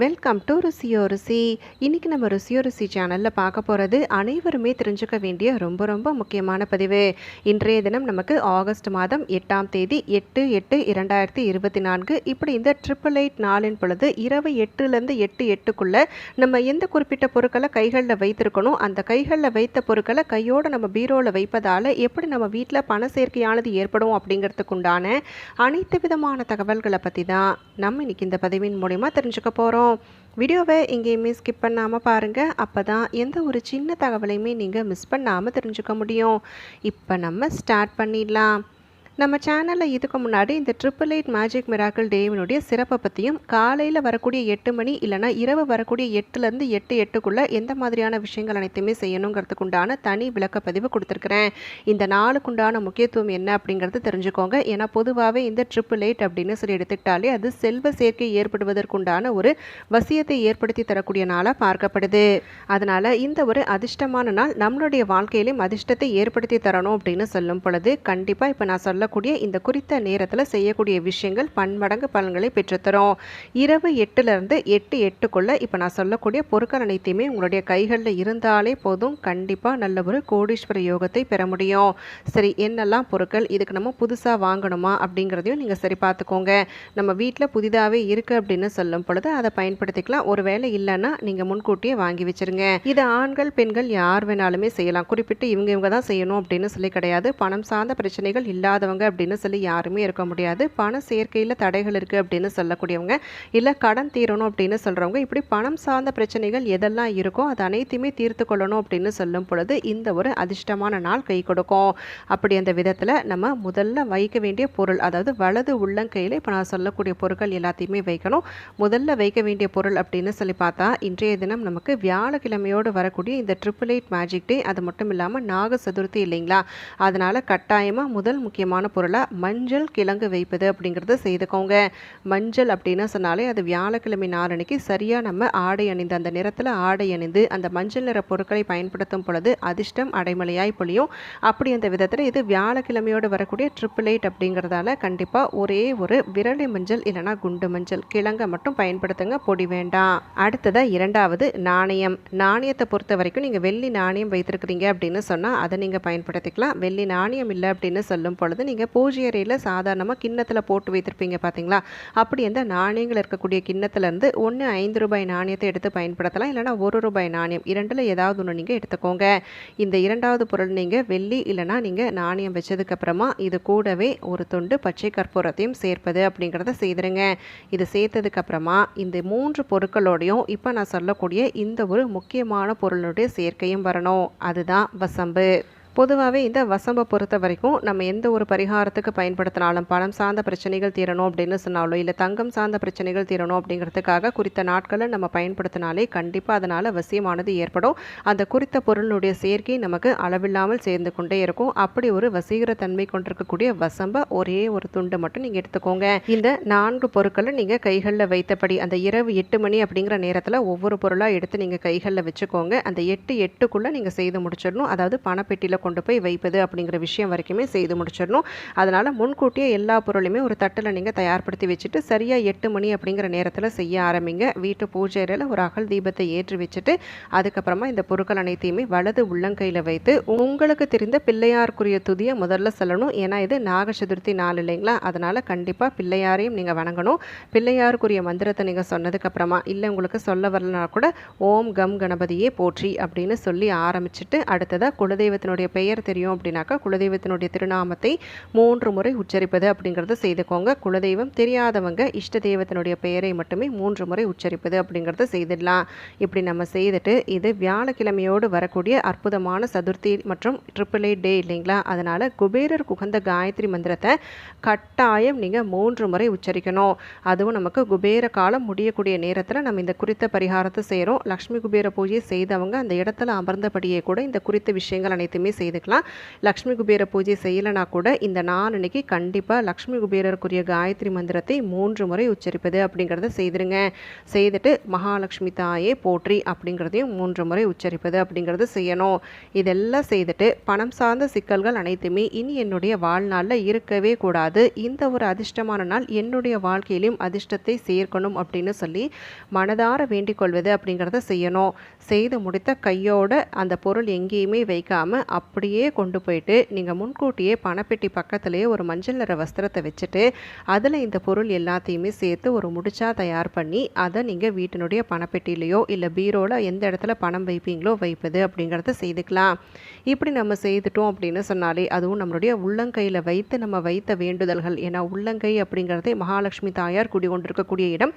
Welcome to ருசியோ ருசி இன்றைக்கி நம்ம ருசியோ ருசி சேனலில் பார்க்க போகிறது அனைவருமே தெரிஞ்சுக்க வேண்டிய ரொம்ப ரொம்ப முக்கியமான பதிவு. இன்றைய தினம் நமக்கு ஆகஸ்ட் மாதம் எட்டாம் தேதி எட்டு எட்டு இரண்டாயிரத்தி இருபத்தி நான்கு. இப்படி இந்த ட்ரிபிள் எயிட் நாளின் பொழுது இரவு எட்டுலேருந்து எட்டு எட்டுக்குள்ளே நம்ம எந்த குறிப்பிட்ட பொருட்களை கைகளில் வைத்திருக்கணும் அந்த கைகளில் வைத்த பொருட்களை கையோடு நம்ம பீரோவில் வைப்பதால் எப்படி நம்ம வீட்டில் பண சேர்க்கையானது ஏற்படும் அப்படிங்கிறதுக்கு உண்டான அனைத்து விதமான தகவல்களை பற்றி தான் நம்ம இன்னைக்கு இந்த பதிவின் மூலிமா தெரிஞ்சுக்க போகிறோம் வீடியோவை எங்கேயுமே ஸ்கிப் பண்ணாமல் பாருங்கள் அப்போ தான் எந்த ஒரு சின்ன தகவலையுமே நீங்கள் மிஸ் பண்ணாமல் தெரிஞ்சுக்க முடியும். இப்போ நம்ம ஸ்டார்ட் பண்ணிடலாம். நம்ம சேனலில் இதுக்கு முன்னாடி இந்த ட்ரிபிள் எயிட் மேஜிக் மிராக்கிள் டேவினுடைய சிறப்பை பற்றியும் காலையில் வரக்கூடிய எட்டு மணி இல்லைனா இரவு வரக்கூடிய எட்டுலேருந்து எட்டு எட்டுக்குள்ளே எந்த மாதிரியான விஷயங்கள் அனைத்துமே செய்யணுங்கிறதுக்கு உண்டான தனி விளக்கப்பதிவு கொடுத்துருக்குறேன். இந்த நாளுக்குண்டான முக்கியத்துவம் என்ன அப்படிங்கிறது தெரிஞ்சுக்கோங்க. ஏன்னா பொதுவாகவே இந்த ட்ரிபிள் எயிட் அப்படின்னு சொல்லி எடுத்துக்கிட்டாலே அது செல்வ சேர்க்கை ஏற்படுவதற்குண்டான ஒரு வசியத்தை ஏற்படுத்தி தரக்கூடிய நாளாக பார்க்கப்படுது. அதனால் இந்த ஒரு அதிர்ஷ்டமான நாள் நம்மளுடைய வாழ்க்கையிலையும் அதிர்ஷ்டத்தை ஏற்படுத்தி தரணும் அப்படின்னு சொல்லும் பொழுது கண்டிப்பாக இப்போ நான் சொல்ல சொல்லக்கூடிய இந்த குறித்த நேரத்தில் செய்யக்கூடிய விஷயங்கள் பன்மடங்கு பலன்களை பெற்றுத்தரும். இரவு எட்டுலேருந்து எட்டு எட்டுக்குள்ளே இப்போ நான் சொல்லக்கூடிய பொருட்கள் அனைத்தையுமே உங்களுடைய கைகளில் இருந்தாலே போதும். கண்டிப்பாக நல்ல ஒரு கோடீஸ்வர யோகத்தை பெற முடியும். சரி என்னெல்லாம் பொருட்கள் இதுக்கு நம்ம புதுசாக வாங்கணுமா அப்படிங்கிறதையும் நீங்கள் சரி பார்த்துக்கோங்க. நம்ம வீட்டில் புதிதாகவே இருக்குது அப்படின்னு சொல்லும் பொழுது அதை பயன்படுத்திக்கலாம். ஒருவேளை இல்லைன்னா நீங்கள் முன்கூட்டியே வாங்கி வச்சிருங்க. இது ஆண்கள் பெண்கள் யார் வேணாலுமே செய்யலாம். குறிப்பிட்டு இவங்க இவங்க தான் செய்யணும் அப்படின்னு சொல்லி கிடையாது. பணம் சார்ந்த பிரச்சனைகள் இல்லாதவங்க அப்படின்னு சொல்லி யாருமே இருக்க முடியாது. பண சேர்க்கையில் தடைகள் இருக்குது அப்படின்னு சொல்லக்கூடியவங்க. இல்லை கடன் தீரணும் அப்படின்னு சொல்கிறவங்க இப்படி பணம் சார்ந்த பிரச்சனைகள் எதெல்லாம் இருக்கோ அது அனைத்தையுமே தீர்த்து கொள்ளணும் அப்படின்னு சொல்லும் பொழுது இந்த ஒரு அதிர்ஷ்டமான நாள் கை கொடுக்கும். அப்படி அந்த விதத்தில் நம்ம முதல்ல வைக்க வேண்டிய பொருள் அதாவது வலது உள்ளங்கையில் இப்போ நான் சொல்லக்கூடிய பொருட்கள் எல்லாத்தையுமே வைக்கணும். முதல்ல வைக்க வேண்டிய பொருள் அப்படின்னு சொல்லி பார்த்தா இன்றைய தினம் நமக்கு வியாழக்கிழமையோடு வரக்கூடிய இந்த ட்ரிபிள் எயிட் மேஜிக் டே அது மட்டும் இல்லாமல் நாக சதுர்த்தி இல்லைங்களா? அதனால் கட்டாயமாக முதல் முக்கியமான பொருளாக மஞ்சள் கிழங்கு வைப்பது அப்படிங்கிறத செய்துக்கோங்க. மஞ்சள் அப்படின்னு சொன்னாலே அது வியாழக்கிழமை நாளன்னைக்கு சரியாக நம்ம ஆடை அணிந்து அந்த நிறத்தில் ஆடை அணிந்து அந்த மஞ்சள் நிற பொருட்களை பயன்படுத்தும் பொழுது அதிர்ஷ்டம் அடைமலையாய் பொழியும். அப்படி அந்த விதத்தில் இது வியாழக்கிழமையோடு வரக்கூடிய ட்ரிபிள் எயிட் அப்படிங்கிறதால கண்டிப்பாக ஒரே ஒரு விரலி மஞ்சள் இல்லைனா குண்டு மஞ்சள் கிழங்கை மட்டும் பயன்படுத்துங்க பொடி வேண்டாம். அடுத்ததாக இரண்டாவது நாணயம். நாணயத்தை பொறுத்த வரைக்கும் நீங்கள் வெள்ளி நாணயம் வைத்திருக்கிறீங்க அப்படின்னு சொன்னால் அதை நீங்கள் பயன்படுத்திக்கலாம். வெள்ளி நாணயம் இல்லை அப்படின்னு சொல்லும் பொழுது நீங்கள் பூஜை அறையில் சாதாரணமாக கிண்ணத்தில் போட்டு வைத்திருப்பீங்க பார்த்தீங்களா அப்படி அந்த நாணயங்கள் இருக்கக்கூடிய கிண்ணத்துலேருந்து ஒன்று ஐந்து ரூபாய் நாணயத்தை எடுத்து பயன்படுத்தலாம். இல்லைனா ஒரு ரூபாய் நாணயம் இரண்டில் ஏதாவது ஒன்று நீங்கள் எடுத்துக்கோங்க. இந்த இரண்டாவது பொருள் நீங்கள் வெள்ளி இல்லைனா நீங்கள் நாணயம் வச்சதுக்கப்புறமா இது கூடவே ஒரு துண்டு பச்சை கற்பூரத்தையும் சேர்ப்பது அப்படிங்கிறத செய்திருங்க. இது சேர்த்ததுக்கப்புறமா இந்த மூன்று பொருட்களோடையும் இப்போ நான் சொல்லக்கூடிய இந்த ஒரு முக்கியமான பொருளுடைய சேர்க்கையும் வரணும். அதுதான் வசம்பு. பொதுவாகவே இந்த வசம்பை பொறுத்த வரைக்கும் நம்ம எந்த ஒரு பரிகாரத்துக்கு பயன்படுத்தினாலும் பணம் சார்ந்த பிரச்சனைகள் தீரணும் அப்படின்னு சொன்னாலோ இல்லை தங்கம் சார்ந்த பிரச்சனைகள் தீரணும் அப்படிங்கிறதுக்காக குறித்த நாட்களை நம்ம பயன்படுத்தினாலே கண்டிப்பாக அதனால் வசியமானது ஏற்படும். அந்த குறித்த பொருளினுடைய சேர்க்கை நமக்கு அளவில்லாமல் சேர்ந்து கொண்டே இருக்கும். அப்படி ஒரு வசீகர தன்மை கொண்டிருக்கக்கூடிய வசம்பை ஒரே ஒரு துண்டு மட்டும் நீங்கள் எடுத்துக்கோங்க. இந்த நான்கு பொருட்களை நீங்கள் கைகளில் வைத்தபடி அந்த இரவு எட்டு மணி அப்படிங்கிற நேரத்தில் ஒவ்வொரு பொருளாக எடுத்து நீங்கள் கைகளில் வச்சுக்கோங்க. அந்த எட்டு எட்டுக்குள்ளே நீங்கள் செய்து முடிச்சிடணும். அதாவது பணப்பெட்டியில் கொண்டு போய் வைப்பது அப்படிங்கிற விஷயம் வரைக்குமே செய்து முடிச்சிடணும். அதனால் முன்கூட்டியே எல்லா பொருளையுமே ஒரு தட்டில் நீங்கள் தயார்படுத்தி வச்சுட்டு சரியாக எட்டு மணி அப்படிங்கிற நேரத்தில் செய்ய ஆரம்பிங்க. வீட்டு பூஜை அறையில் ஒரு அகல் தீபத்தை ஏற்றி வச்சுட்டு அதுக்கப்புறமா இந்த பொருட்கள் அனைத்தையுமே வலது உள்ளங்கையில் வைத்து உங்களுக்கு தெரிந்த பிள்ளையாருக்குரிய துதியை முதல்ல சொல்லணும். ஏன்னா இது நாக சதுர்த்தி நாள் இல்லைங்களா? அதனால் கண்டிப்பாக பிள்ளையாரையும் நீங்கள் வணங்கணும். பிள்ளையாருக்குரிய மந்திரத்தை நீங்கள் சொன்னதுக்கப்புறமா இல்லை உங்களுக்கு சொல்ல வரலனா கூட ஓம் கம் கணபதியே போற்றி அப்படின்னு சொல்லி ஆரம்பிச்சுட்டு அடுத்ததாக குலதெய்வத்தினுடைய பெயர் தெரியும் அப்படின்னாக்கா குலதெய்வத்தினுடைய திருநாமத்தை மூன்று முறை உச்சரிப்பது அப்படிங்கிறத செய்துக்கோங்க. குலதெய்வம் தெரியாதவங்க இஷ்ட தெய்வத்தினுடைய பெயரை மட்டுமே மூன்று முறை உச்சரிப்பது அப்படிங்கிறத செய்திடலாம். இப்படி நம்ம செய்துட்டு இது வியாழக்கிழமையோடு வரக்கூடிய அற்புதமான சதுர்த்தி மற்றும் ட்ரிபிள் எயிட் டே இல்லைங்களா? அதனால் குபேரர் குகந்த காயத்ரி மந்திரத்தை கட்டாயம் நீங்கள் மூன்று முறை உச்சரிக்கணும். அதுவும் நமக்கு குபேர காலம் முடியக்கூடிய நேரத்தில் நம்ம இந்த குறித்த பரிகாரத்தை செய்கிறோம் லக்ஷ்மி குபேர பூஜை செய்தவங்க அந்த இடத்துல அமர்ந்தபடியே கூட இந்த குறித்த விஷயங்கள் அனைத்துமே செய்துக்கலாம். லக்ஷ்மி குபேர பூஜை செய்யலைனா கூட இந்த நாளன்னைக்கு கண்டிப்பாக லக்ஷ்மி குபேரருக்குரிய காயத்ரி மந்திரத்தை மூன்று முறை உச்சரிப்பது அப்படிங்கிறத செய்திருங்க. செய்துட்டு மகாலட்சுமி தாயே போற்றி அப்படிங்கிறதையும் மூன்று முறை உச்சரிப்பது அப்படிங்கிறது செய்யணும். இதெல்லாம் செய்துட்டு பணம் சார்ந்த சிக்கல்கள் அனைத்துமே இனி என்னுடைய வாழ்நாளில் இருக்கவே கூடாது. இந்த ஒரு அதிர்ஷ்டமான நாள் என்னுடைய வாழ்க்கையிலும் அதிர்ஷ்டத்தை சேர்க்கணும் அப்படின்னு சொல்லி மனதார வேண்டிக் கொள்வது அப்படிங்கிறத செய்யணும். செய்து முடித்த கையோட அந்த பொருள் எங்கேயுமே வைக்காமல் அப்படியே கொண்டு போயிட்டு நீங்கள் முன்கூட்டியே பணப்பெட்டி பக்கத்துலேயே ஒரு மஞ்சள் நிற வஸ்திரத்தை வச்சுட்டு அதில் இந்த பொருள் எல்லாத்தையுமே சேர்த்து ஒரு முடிச்சா தயார் பண்ணி அதை நீங்கள் வீட்டினுடைய பணப்பெட்டியிலையோ இல்லை பீரோவில் எந்த இடத்துல பணம் வைப்பீங்களோ வைப்பது அப்படிங்கிறத செய்துக்கலாம். இப்படி நம்ம செய்துட்டோம் அப்படின்னு சொன்னாலே அதுவும் நம்மளுடைய உள்ளங்கையில் வைத்து நம்ம வைத்த வேண்டுதல்கள். ஏன்னா உள்ளங்கை அப்படிங்கிறதே மகாலட்சுமி தாயார் குடி கொண்டிருக்கக்கூடிய இடம்.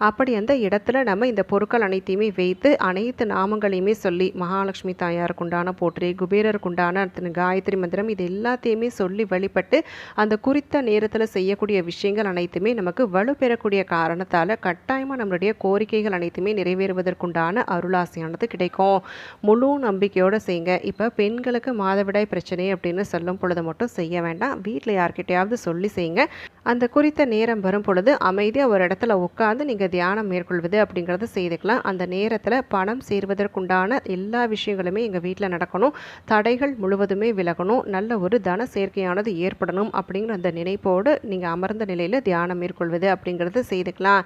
அப்படி அந்த இடத்துல நம்ம இந்த பொருட்கள் அனைத்தையுமே வைத்து அனைத்து நாமங்களையுமே சொல்லி மகாலட்சுமி தாயாருக்கு உண்டான போற்றி குபேரருக்கு உண்டான காயத்ரி மந்திரம் இது எல்லாத்தையுமே சொல்லி வழிபட்டு அந்த குறித்த நேரத்தில் செய்யக்கூடிய விஷயங்கள் அனைத்துமே நமக்கு வலுப்பெறக்கூடிய காரணத்தால் கட்டாயமாக நம்மளுடைய கோரிக்கைகள் அனைத்துமே நிறைவேறுவதற்குண்டான அருளாசியானது கிடைக்கும். முழு நம்பிக்கையோடு செய்யுங்க இப்போ பெண்களுக்கு மாதவிடாய் பிரச்சனை அப்படின்னு சொல்லும் பொழுது மட்டும் செய்ய வேண்டாம். வீட்டில் யார்கிட்டையாவது சொல்லி செய்யுங்க அந்த குறித்த நேரம் வரும் பொழுது அமைதியாக ஒரு இடத்துல உட்காந்து நீங்கள் தியானம் மேற்கொள்வது அப்படிங்கிறத செய்துக்கலாம். அந்த நேரத்தில் பணம் சேர்வதற்குண்டான எல்லா விஷயங்களுமே எங்கள் வீட்டில் நடக்கணும். தடைகள் முழுவதுமே விலகணும். நல்ல ஒரு தன சேர்க்கையானது ஏற்படணும் அப்படிங்கிற அந்த நினைப்போடு நீங்கள் அமர்ந்த நிலையில் தியானம் மேற்கொள்வது அப்படிங்கிறத செய்துக்கலாம்.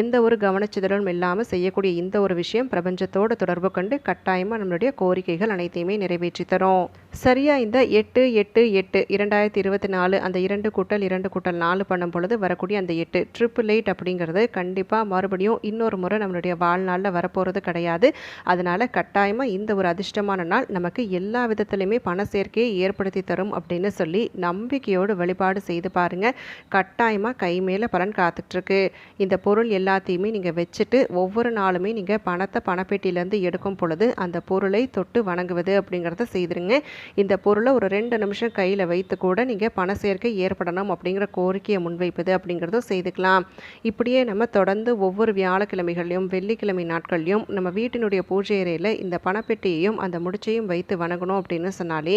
எந்த ஒரு கவனச்சிதறலும் இல்லாமல் செய்யக்கூடிய இந்த ஒரு விஷயம் பிரபஞ்சத்தோடு தொடர்பு கொண்டு கட்டாயமாக நம்மளுடைய கோரிக்கைகள் அனைத்தையுமே நிறைவேற்றி தரும் சரியாக இந்த எட்டு எட்டு எட்டு இரண்டாயிரத்தி இருபத்தி நாலு அந்த இரண்டு கூட்டல் இரண்டு கூட்டல் நாலு பண்ணும் பொழுது வரக்கூடிய அந்த எட்டு ட்ரிபிள் எயிட் அப்படிங்கிறது கண்டிப்பாக மறுபடியும் இன்னொரு முறை நம்மளுடைய வாழ்நாளில் வரப்போகிறது கிடையாது. அதனால் கட்டாயமாக இந்த ஒரு அதிர்ஷ்டமான நாள் நமக்கு எல்லா விதத்துலையுமே பண சேர்க்கையை ஏற்படுத்தி தரும் அப்படின்னு சொல்லி நம்பிக்கையோடு வழிபாடு செய்து பாருங்கள் கட்டாயமாக கை மேலே பலன் காத்துட்ருக்கு. இந்த பொருள் எல்லாத்தையுமே நீங்கள் வச்சுட்டு ஒவ்வொரு நாளுமே நீங்கள் பணத்தை பணப்பேட்டியிலேருந்து எடுக்கும் பொழுது அந்த பொருளை தொட்டு வணங்குவது அப்படிங்கிறத செய்திருங்க. இந்த பொருளை ஒரு ரெண்டு நிமிஷம் கையில் வைத்து கூட நீங்கள் பண சேர்க்கை ஏற்படணும் அப்படிங்கிற கோரிக்கையை முன்வைப்பது அப்படிங்கிறதும் செய்துக்கலாம். இப்படியே நம்ம தொடர்ந்து ஒவ்வொரு வியாழக்கிழமைகளையும் வெள்ளிக்கிழமை நாட்கள்லையும் நம்ம வீட்டினுடைய பூஜை அறையில் இந்த பணப்பெட்டியையும் அந்த முடிச்சையும் வைத்து வணங்கணும் அப்படின்னு சொன்னாலே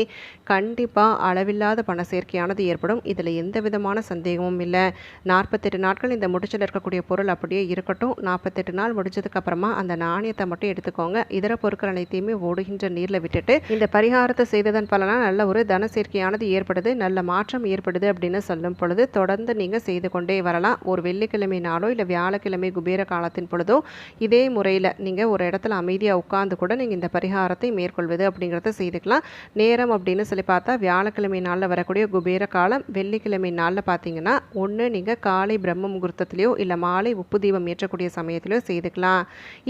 கண்டிப்பாக அளவில்லாத பண சேர்க்கையானது ஏற்படும். இதில் எந்த விதமான சந்தேகமும் இல்லை. நாற்பத்தெட்டு நாட்கள் இந்த முடிச்சில் இருக்கக்கூடிய பொருள் அப்படியே இருக்கட்டும். நாற்பத்தெட்டு நாள் முடிச்சதுக்கப்புறமா அந்த நாணயத்தை மட்டும் எடுத்துக்கோங்க. இதர பொருட்கள் அனைத்தையுமே ஓடுகின்ற நீரில் விட்டுட்டு இந்த பரிகாரத்தை செய்ததன் பலனாக நல்ல ஒரு தன சேர்க்கையானது ஏற்படுது. நல்ல மாற்றம் ஏற்படுது அப்படின்னு சொல்லும் பொழுது தொடர்ந்து நீங்கள் செய்து கொண்டே வரலாம். ஒரு வெள்ளிக்கிழமை நாளோ இல்லை வியாழக்கிழமை குபேர காலத்தின் பொழுதோ இதே முறையில் நீங்கள் ஒரு இடத்துல அமைதியாக உட்கார்ந்து கூட நீங்கள் இந்த பரிகாரத்தை மேற்கொள்வது அப்படிங்கிறத செய்துக்கலாம். நேரம் அப்படின்னு சொல்லி பார்த்தா வியாழக்கிழமை நாளில் வரக்கூடிய குபேர காலம் வெள்ளிக்கிழமை நாளில் பார்த்தீங்கன்னா ஒன்று நீங்கள் காலை பிரம்ம முகூர்த்தத்திலையோ இல்லை மாலை உப்பு தீபம் ஏற்றக்கூடிய சமயத்திலையோ செய்துக்கலாம்.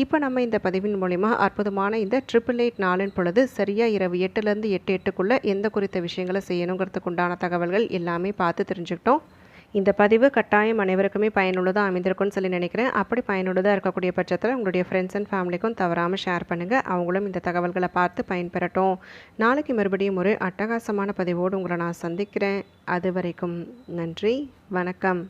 இப்போ நம்ம இந்த பதிவின் மூலிமா அற்புதமான இந்த ட்ரிபிள் எயிட் நாளின் பொழுது சரியாக இரவு எட்டுலேருந்து எட்டு எட்டுக்குள்ளே எந்த குறித்த விஷயங்களை செய்யணுங்கிறதுக்குண்டான தகவல்கள் எல்லாமே பார்த்து தெரிஞ்சுக்கிட்டோம். இந்த பதிவு கட்டாயம் அனைவருக்குமே பயனுள்ளதாக அமைந்திருக்கும்னு சொல்லி நினைக்கிறேன். அப்படி பயனுள்ளதாக இருக்கக்கூடிய பட்சத்தில் உங்களுடைய ஃப்ரெண்ட்ஸ் அண்ட் ஃபேமிலிக்கும் தவறாமல் ஷேர் பண்ணுங்கள் அவங்களும் இந்த தகவல்களை பார்த்து பயன்பெறட்டும். நாளைக்கு மறுபடியும் ஒரு அட்டகாசமான பதிவோடு உங்களை நான் சந்திக்கிறேன். அது வரைக்கும் நன்றி வணக்கம்.